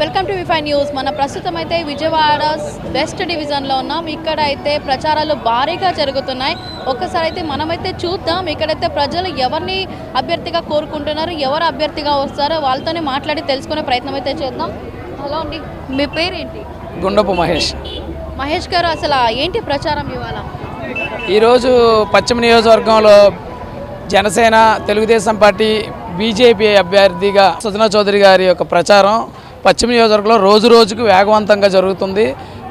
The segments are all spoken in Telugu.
Welcome to Wi-Fi news. మన ప్రస్తుతం అయితే విజయవాడ వెస్ట్ డివిజన్లో ఉన్నాం. ఇక్కడ అయితే ప్రచారాలు భారీగా జరుగుతున్నాయి. ఒక్కసారి అయితే మనమైతే చూద్దాం. ఇక్కడైతే ప్రజలు ఎవరిని అభ్యర్థిగా కోరుకుంటున్నారు ఎవరు అభ్యర్థిగా వస్తారో వాళ్ళతోనే మాట్లాడి తెలుసుకునే ప్రయత్నం అయితే చేద్దాం. హలో అండి. మీ పేరేంటి? గుండపు మహేష్. మహేష్ గారు అసలు ఏంటి ప్రచారం ఇవాళ? ఈరోజు పశ్చిమ నియోజకవర్గంలో జనసేన తెలుగుదేశం పార్టీ బీజేపీ అభ్యర్థిగా సుజనా చౌదరి గారి యొక్క ప్రచారం పశ్చిమ నియోజకవర్గంలో రోజు రోజుకు వేగవంతంగా జరుగుతుంది.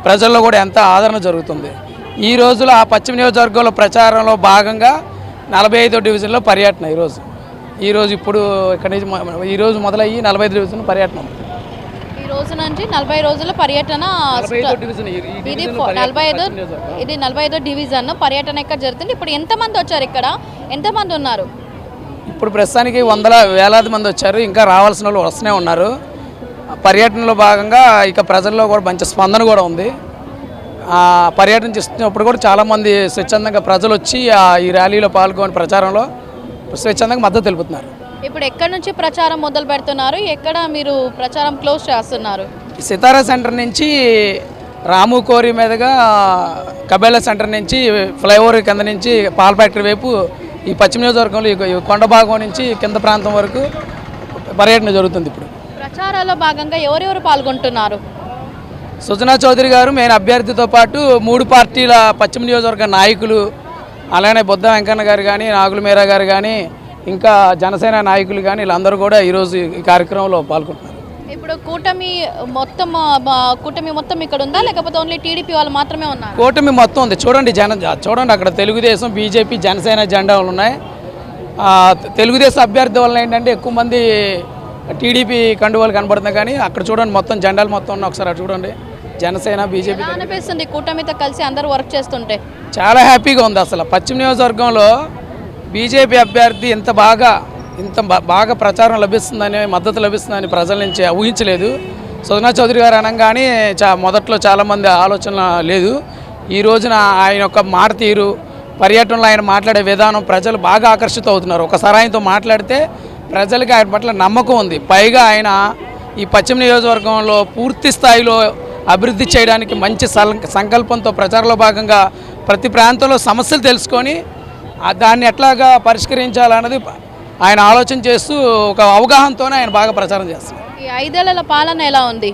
ప్రజల్లో కూడా ఎంత ఆదరణ జరుగుతుంది. ఈ రోజులో ఆ పశ్చిమ నియోజకవర్గంలో ప్రచారంలో భాగంగా నలభై ఐదో డివిజన్లో పర్యటన ఈరోజు. ఈరోజు ఇప్పుడు ఇక్కడ నుంచి ఈరోజు మొదలయ్యి నలభై ఐదు డివిజన్ పర్యటన. ఈ రోజు నుంచి నలభై రోజుల పర్యటన ఇది నలభై ఐదు. ఇది నలభై ఐదో డివిజన్ పర్యటన ఇక్కడ జరుగుతుంది. ఇప్పుడు ఎంతమంది వచ్చారు ఇక్కడ? ఎంతమంది ఉన్నారు? ఇప్పుడు ప్రస్తుతానికి వందల వేలాది మంది వచ్చారు. ఇంకా రావాల్సిన వాళ్ళు వస్తూనే ఉన్నారు. పర్యటనలో భాగంగా ఇక ప్రజల్లో కూడా మంచి స్పందన కూడా ఉంది. పర్యటన చేస్తున్నప్పుడు కూడా చాలామంది స్వచ్ఛందంగా ప్రజలు వచ్చి ఈ ర్యాలీలో పాల్గొని ప్రచారంలో స్వచ్ఛందంగా మద్దతు తెలుపుతున్నారు. ఇప్పుడు ఎక్కడి నుంచి ప్రచారం మొదలు పెడుతున్నారు? ఎక్కడ మీరు ప్రచారం క్లోజ్ చేస్తున్నారు? సితారా సెంటర్ నుంచి రాము కోరి మీదుగా కబేలా సెంటర్ నుంచి ఫ్లైఓవర్ కింద నుంచి పాల ఫ్యాక్టరీ వైపు ఈ పశ్చిమ నియోజకవర్గంలో కొండ భాగం నుంచి కింద ప్రాంతం వరకు పర్యటన జరుగుతుంది ఇప్పుడు. ప్రచారాల్లో భాగంగా ఎవరెవరు పాల్గొంటున్నారు? సుజనా చౌదరి గారు మెయిన్ అభ్యర్థితో పాటు మూడు పార్టీల పశ్చిమ నియోజకవర్గ నాయకులు అలానే బుద్ధ వెంకన్న గారు కానీ నాగుల మీరా గారు కానీ ఇంకా జనసేన నాయకులు కానీ వీళ్ళందరూ కూడా ఈరోజు ఈ కార్యక్రమంలో పాల్గొంటున్నారు. ఇప్పుడు కూటమి మొత్తం కూటమి మొత్తం ఇక్కడ ఉందా? లేకపోతే ఓన్లీ టీడీపీ వాళ్ళు మాత్రమే ఉన్నారు కూటమి మొత్తం ఉంది. చూడండి జన చూడండి అక్కడ తెలుగుదేశం బీజేపీ జనసేన జెండాలు ఉన్నాయి. తెలుగుదేశం అభ్యర్థి వల్ల ఏంటంటే ఎక్కువ మంది టీడీపీ కండువాలు కనబడుతున్నాయి కానీ అక్కడ చూడండి మొత్తం జెండాలు మొత్తం ఉన్నాయి ఒకసారి అటు చూడండి. జనసేన బీజేపీ అనిపిస్తుంది కూటమితో కలిసి అందరూ వర్క్ చేస్తుంటే? చాలా హ్యాపీగా ఉంది అసలు. పశ్చిమ నియోజకవర్గంలో బీజేపీ అభ్యర్థి ఇంత బాగా ఇంత బాగా ప్రచారం లభిస్తుందని మద్దతు లభిస్తుందని ప్రజల నుంచి ఊహించలేదు. సుజనా చౌదరి గారు అనగానే చా మొదట్లో చాలామంది ఆలోచన లేదు. ఈ రోజున ఆయన యొక్క మాట తీరు పర్యటనలో ఆయన మాట్లాడే విధానం ప్రజలు బాగా ఆకర్షిత అవుతున్నారు ఒకసారి ఆయనతో మాట్లాడితే ప్రజలకి ఆయన పట్ల నమ్మకం ఉంది. పైగా ఆయన ఈ పశ్చిమ నియోజకవర్గంలో పూర్తి స్థాయిలో అభివృద్ధి చేయడానికి మంచి సంకల్పంతో ప్రచారంలో భాగంగా ప్రతి ప్రాంతంలో సమస్యలు తెలుసుకొని దాన్ని ఎట్లాగా పరిష్కరించాలన్నది ఆయన ఆలోచన చేస్తూ ఒక అవగాహనతోనే ఆయన బాగా ప్రచారం చేస్తారు ఈ ఐదేళ్ళ పాలన ఎలా ఉంది?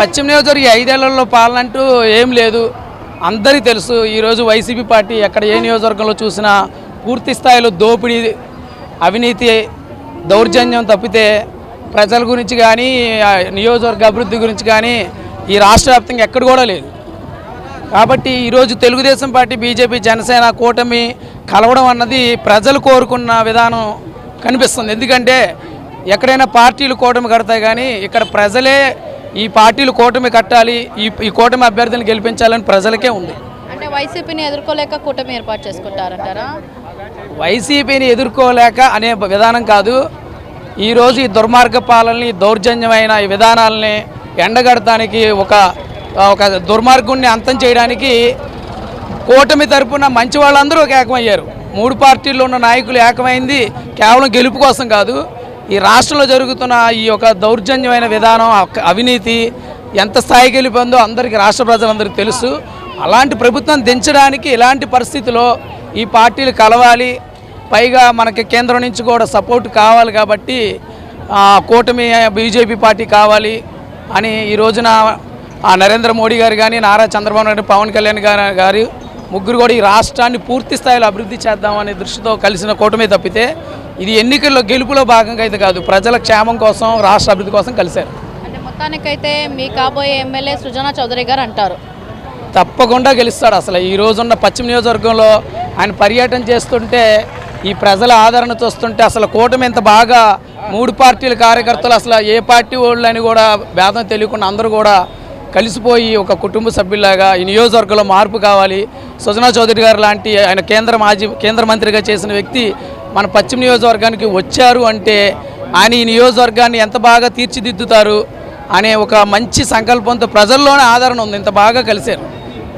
పశ్చిమ నియోజకవర్గం ఈ ఐదేళ్ళలో పాలన అంటూ ఏం లేదు. అందరికీ తెలుసు ఈరోజు వైసీపీ పార్టీ ఎక్కడ ఏ నియోజకవర్గంలో చూసినా పూర్తి స్థాయిలో దోపిడీ అవినీతి దౌర్జన్యం తప్పితే ప్రజల గురించి కానీ నియోజకవర్గ అభివృద్ధి గురించి కానీ ఈ రాష్ట్ర వ్యాప్తంగా ఎక్కడ కూడా లేదు. కాబట్టి ఈరోజు తెలుగుదేశం పార్టీ బీజేపీ జనసేన కూటమి కలవడం అన్నది ప్రజలు కోరుకున్న విధానం కనిపిస్తుంది. ఎందుకంటే ఎక్కడైనా పార్టీలు కూటమి కడతాయి కానీ ఇక్కడ ప్రజలే ఈ పార్టీలు కూటమి కట్టాలి ఈ ఈ కూటమి అభ్యర్థిని గెలిపించాలని ప్రజలకే ఉంది. అంటే వైసీపీని ఎదుర్కోలేక కూటమి ఏర్పాటు చేసుకుంటారంటారా? వైసీపీని ఎదుర్కోలేక అనే విధానం కాదు. ఈరోజు ఈ దుర్మార్గ పాలనని దౌర్జన్యమైన ఈ విధానాలని ఎండగడటానికి ఒక ఒక దుర్మార్గుణ్ణి అంతం చేయడానికి కూటమి తరపున మంచి వాళ్ళందరూ ఒక ఏకమయ్యారు. మూడు పార్టీల్లో ఉన్న నాయకులు ఏకమైంది కేవలం గెలుపు కోసం కాదు. ఈ రాష్ట్రంలో జరుగుతున్న ఈ యొక్క దౌర్జన్యమైన విధానం అవినీతి ఎంత స్థాయికి వెళ్ళిపోయిందో అందరికీ రాష్ట్ర ప్రజలందరికీ తెలుసు. అలాంటి ప్రభుత్వం దించడానికి ఇలాంటి పరిస్థితిలో ఈ పార్టీలు కలవాలి. పైగా మనకి కేంద్రం నుంచి కూడా సపోర్ట్ కావాలి కాబట్టి కూటమి బీజేపీ పార్టీ కావాలి అని ఈ రోజున నరేంద్ర మోడీ గారు కానీ నారా చంద్రబాబు నాయుడు పవన్ కళ్యాణ్ గారు గారు ముగ్గురు కూడా ఈ రాష్ట్రాన్ని పూర్తి స్థాయిలో అభివృద్ధి చేద్దామనే దృష్టితో కలిసిన కూటమి తప్పితే ఇది ఎన్నికల్లో గెలుపులో భాగంగా అయితే కాదు ప్రజల క్షేమం కోసం రాష్ట్ర అభివృద్ధి కోసం కలిశారు. అంటే మొత్తానికైతే మీ కాబోయే ఎమ్మెల్యే సృజనా చౌదరి గారు అంటారు. తప్పకుండా గెలుస్తాడు. అసలు ఈ రోజున్న పశ్చిమ నియోజకవర్గంలో ఆయన పర్యటన చేస్తుంటే ఈ ప్రజల ఆదరణ చూస్తుంటే అసలు కూటమి ఇంత బాగా మూడు పార్టీల కార్యకర్తలు అసలు ఏ పార్టీ వాళ్ళని కూడా భేదం తెలియకుండా అందరూ కూడా కలిసిపోయి ఒక కుటుంబ సభ్యులాగా ఈ నియోజకవర్గంలో మార్పు కావాలి. సుజనా చౌదరి గారు లాంటి ఆయన కేంద్ర మాజీ కేంద్ర మంత్రిగా చేసిన వ్యక్తి మన పశ్చిమ నియోజకవర్గానికి వచ్చారు అంటే ఆయన ఈ నియోజకవర్గాన్ని ఎంత బాగా తీర్చిదిద్దుతారు అనే ఒక మంచి సంకల్పంతో ప్రజల్లోనే ఆదరణ ఉంది. ఇంత బాగా కలిశారు.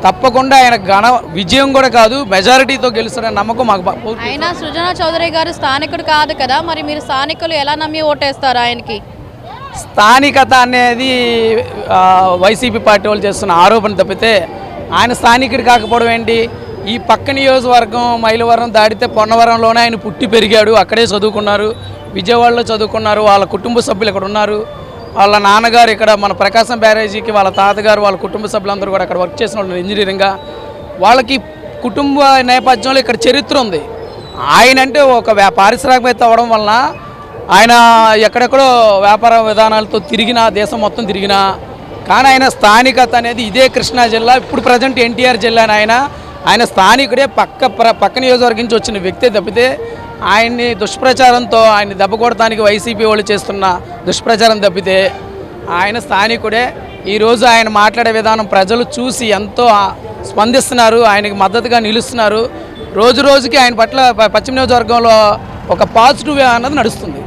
తప్పకుండా ఆయన ఘన విజయం కూడా కాదు మెజారిటీతో గెలుస్తారనే నమ్మకం మాకు. అయినా సృజనా చౌదరి గారు స్థానికుడు కాదు కదా మరి మీరు స్థానికులు ఎలా నమ్మి ఓటేస్తారు ఆయనకి స్థానికత అనేది వైసీపీ పార్టీ వాళ్ళు చేస్తున్న ఆరోపణ తప్పితే ఆయన స్థానికుడు కాకపోవడం ఏంటి ఈ పక్క నియోజకవర్గం మైలవరం దాటితే పొన్నవరంలోనే ఆయన పుట్టి పెరిగాడు అక్కడే చదువుకున్నారు విజయవాడలో చదువుకున్నారు వాళ్ళ కుటుంబ సభ్యులు ఇక్కడ ఉన్నారు వాళ్ళ నాన్నగారు ఇక్కడ మన ప్రకాశం బ్యారేజీకి వాళ్ళ తాతగారు వాళ్ళ కుటుంబ సభ్యులందరూ కూడా అక్కడ వర్క్ చేసిన వాళ్ళు ఇంజనీరింగ్గా. వాళ్ళకి కుటుంబ నేపథ్యంలో ఇక్కడ చరిత్ర ఉంది. ఆయన అంటే ఒక వ్యా- పారిశ్రామికవేత్త అవ్వడం వలన ఆయన ఎక్కడెక్కడో వ్యాపార విధానాలతో తిరిగిన దేశం మొత్తం తిరిగినా కానీ ఆయన స్థానికత అనేది ఇదే కృష్ణా జిల్లా ఇప్పుడు ప్రజెంట్ ఎన్టీఆర్ జిల్లా ఆయన ఆయన స్థానికుడే పక్క ప్ర పక్క నియోజకవర్గం నుంచి వచ్చిన వ్యక్తే తప్పితే ఆయన్ని దుష్ప్రచారంతో ఆయన దెబ్బ కొడటానికి వైసీపీ వాళ్ళు చేస్తున్న దుష్ప్రచారం తప్పితే ఆయన స్థానికుడే. ఈరోజు ఆయన మాట్లాడే విధానం ప్రజలు చూసి ఎంతో స్పందిస్తున్నారు ఆయనకి మద్దతుగా నిలుస్తున్నారు. రోజు రోజుకి ఆయన పట్ల పశ్చిమ నియోజకవర్గంలో ఒక పాజిటివ్ అన్నది నడుస్తుంది.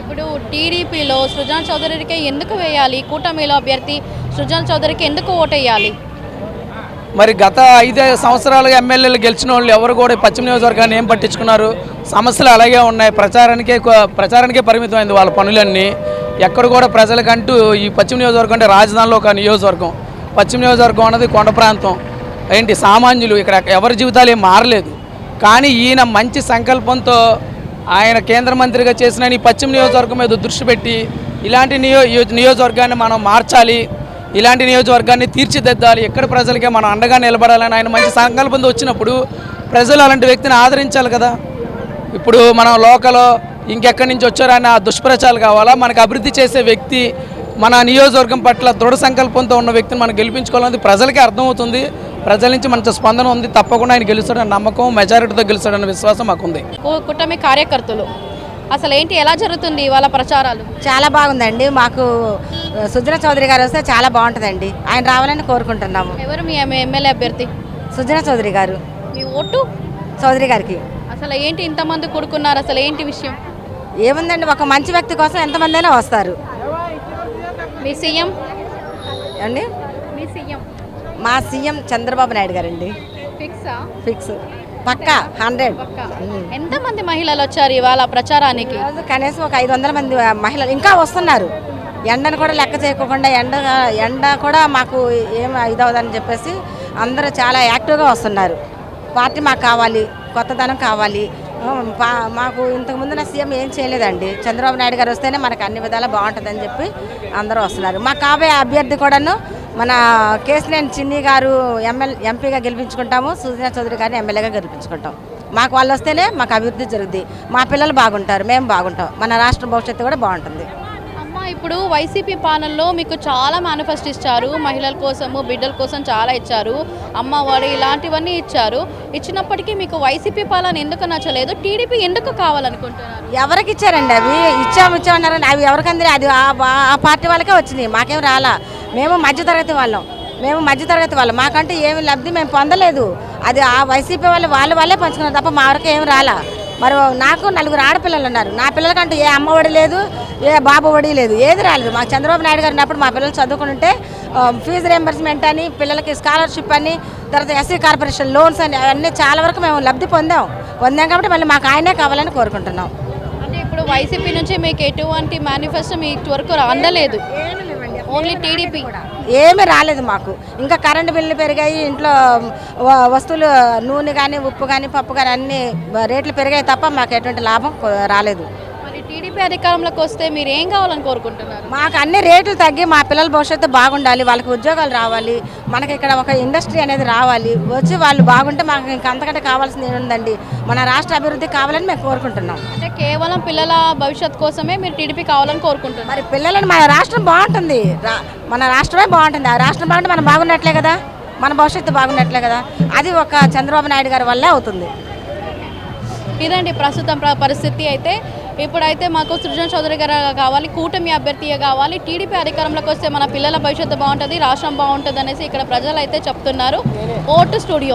ఇప్పుడు టీడీపీలో సృజన్ చౌదరికి ఎందుకు వేయాలి? కూటమిలో అభ్యర్థి సృజన్ చౌదరికి ఎందుకు ఓటేయాలి? మరి గత ఐదు సంవత్సరాలుగా ఎమ్మెల్యేలు గెలిచిన వాళ్ళు ఎవరు కూడా పశ్చిమ నియోజకవర్గాన్ని ఏం పట్టించుకున్నారు? సమస్యలు అలాగే ఉన్నాయి. ప్రచారానికే ప్రచారానికే పరిమితమైంది వాళ్ళ పనులన్నీ. ఎక్కడ కూడా ప్రజలకంటూ ఈ పశ్చిమ నియోజకవర్గం అంటే రాజధానిలో ఒక నియోజకవర్గం. పశ్చిమ నియోజకవర్గం అన్నది కొండ ప్రాంతం. ఏంటి? సామాన్యులు. ఇక్కడ ఎవరి జీవితాలు ఏం మారలేదు. కానీ ఈయన మంచి సంకల్పంతో ఆయన కేంద్ర మంత్రిగా చేసిన ఈ పశ్చిమ నియోజకవర్గం మీద దృష్టి పెట్టి ఇలాంటి నియో నియోజకవర్గాన్ని మనం మార్చాలి. ఇలాంటి నియోజకవర్గాన్ని తీర్చిదిద్దాలి. ఎక్కడ ప్రజలకే మనం అండగా నిలబడాలని ఆయన మంచి సంకల్పంతో వచ్చినప్పుడు ప్రజలు అలాంటి వ్యక్తిని ఆదరించాలి కదా. ఇప్పుడు మనం లోకల్ ఇంకెక్కడి నుంచి వచ్చారని ఆ దుష్ప్రచారాలు కావాలా? మనకు అభివృద్ధి చేసే వ్యక్తి మన నియోజకవర్గం పట్ల దృఢ సంకల్పంతో ఉన్న వ్యక్తిని మనం గెలిపించుకోవాలని ప్రజలకి అర్థమవుతుంది. ప్రజల నుంచి మంచి స్పందన ఉంది. తప్పకుండా ఆయన గెలుస్తాడని నమ్మకం మెజారిటీతో గెలుస్తాడన్న విశ్వాసం మాకుంది. కూ- కూటమి కార్యకర్తలు అసలు ఏంటి? ఎలా జరుగుతుంది వాళ్ళ ప్రచారాలు? చాలా బాగుందండి. మాకు సుజన చౌదరి గారు వస్తే చాలా బాగుంటుందండి. ఆయన రావాలని కోరుకుంటున్నాము. ఎవరు మీ ఎమ్మె- ఎమ్మెల్యే అభ్యర్థి? సుజన చౌదరి గారు. మీ ఓటు? చౌదరి గారికి. అసలు ఏంటి ఇంతమంది కూడుకున్నారు? అసలు ఏంటి విషయం? ఏముందండి ఒక మంచి వ్యక్తి కోసం ఎంతమంది అయినా వస్తారు. మీ సీఎం? అండి? మీ సీఎం? మా సీఎం చంద్రబాబు నాయుడు గారండి. ఫిక్సా? ఫిక్స్. పక్కా హండ్రెడ్. ఎంతమంది మహిళలు వచ్చారు ఇవాళ ప్రచారానికి? కనీసం ఒక ఐదు వందల మంది మహిళలు ఇంకా వస్తున్నారు. ఎండను కూడా లెక్క చేయకుండా ఎండ ఎండ కూడా మాకు ఏం ఇదవదని చెప్పేసి అందరూ చాలా యాక్టివ్గా వస్తున్నారు. పార్టీ మాకు కావాలి కొత్తదనం కావాలి. పా- మాకు ఇంతకుముందు నా సీఎం ఏం చేయలేదండి. చంద్రబాబు నాయుడు గారు వస్తేనే మనకు అన్ని విధాలా బాగుంటుందని చెప్పి అందరూ వస్తున్నారు. మా కాబోయే అభ్యర్థి కూడాను మన కేసినేని చిన్ని గారు ఎంఎల్ ఎంపీగా గెలిపించుకుంటాము సుజనా చౌదరి గారిని ఎమ్మెల్యేగా గెలిపించుకుంటాం. మాకు వాళ్ళు వస్తేనే మాకు అభివృద్ధి జరుగుద్ది. మా పిల్లలు బాగుంటారు మేము బాగుంటాం. మన రాష్ట్ర భవిష్యత్తు కూడా బాగుంటుంది. ఇప్పుడు వైసీపీ పాలనలో మీకు చాలా మేనిఫెస్టో ఇచ్చారు. మహిళల కోసము బిడ్డల కోసం చాలా ఇచ్చారు. అమ్మఒడి ఇలాంటివన్నీ ఇచ్చారు. ఇచ్చినప్పటికీ మీకు వైసీపీ పాలన ఎందుకు నచ్చలేదు? టీడీపీ ఎందుకు కావాలనుకుంటున్నారు? ఎవరికి ఇచ్చారండి అవి? ఇచ్చాము ఇచ్చామన్నారని అవి ఎవరికి అది ఆ- పార్టీ వాళ్ళకే వచ్చింది. మాకేం రాలా. మేము మధ్యతరగతి వాళ్ళం. మేము మధ్యతరగతి వాళ్ళం. మాకంటే ఏమి లబ్ధి మేము పొందలేదు. అది ఆ వైసీపీ వాళ్ళు వాళ్ళ వాళ్ళే పంచుకున్నారు తప్ప మా వరకు ఏం రాలా. మరి నాకు నలుగురు ఆడపిల్లలు ఉన్నారు. నా పిల్లలకంటూ ఏ అమ్మ ఒడి లేదు ఏ బాబు ఒడి లేదు ఏది రాలేదు. మాకు చంద్రబాబు నాయుడు గారు ఉన్నప్పుడు మా పిల్లలు చదువుకుంటే ఫీజు రియంబర్స్మెంట్ అని పిల్లలకి స్కాలర్షిప్ అని తర్వాత ఎస్సీ కార్పొరేషన్ లోన్స్ అని అవన్నీ చాలా వరకు మేము లబ్ధి పొందాం. పొందాం కాబట్టి మళ్ళీ మాకు ఆయనే కావాలని కోరుకుంటున్నాం. అంటే ఇప్పుడు వైసీపీ నుంచి మీకు ఎటువంటి మేనిఫెస్టో మీ వరకు అందలేదు. ఓన్లీ టీడీపీ ఏమీ రాలేదు మాకు. ఇంకా కరెంటు బిల్లులు పెరిగాయి ఇంట్లో వస్తువులు నూనె కానీ ఉప్పు కానీ పప్పు కానీ అన్ని రేట్లు పెరిగాయి తప్ప మాకు ఎటువంటి లాభం రాలేదు. టీడీపీ అధికారంలోకి వస్తే మీరు ఏం కావాలని కోరుకుంటున్నారు? మాకు అన్ని రేట్లు తగ్గి మా పిల్లల భవిష్యత్తు బాగుండాలి వాళ్ళకి ఉద్యోగాలు రావాలి మనకి ఇక్కడ ఒక ఇండస్ట్రీ అనేది రావాలి. వచ్చి వాళ్ళు బాగుంటే మాకు ఇంకా అంతకంటే కావాల్సింది ఏముందండి? మన రాష్ట్ర అభివృద్ధి కావాలని మేము కోరుకుంటున్నాం. అంటే కేవలం పిల్లల భవిష్యత్ కోసమే మీరు టీడీపీ కావాలని కోరుకుంటున్నారు? మరి పిల్లలని మన రాష్ట్రం బాగుంటుంది. మన రాష్ట్రమే బాగుంటుంది. ఆ రాష్ట్రం బాగుంటే మనం బాగున్నట్లే కదా? మన భవిష్యత్తు బాగున్నట్లే కదా? అది ఒక చంద్రబాబు నాయుడు గారి వల్లే అవుతుంది. ఇదండి ప్రస్తుతం ప్ర- పరిస్థితి. అయితే ఇప్పుడైతే మాకు సృజన్ చౌదరి గారు కావాలి కూటమి అభ్యర్థిగా కావాలి. టీడీపీ అధికారంలోకి వస్తే మన పిల్లల భవిష్యత్తు బాగుంటుంది రాష్ట్రం బాగుంటుంది అనేసి ఇక్కడ ప్రజలు అయితే చెప్తున్నారు. Vote studio.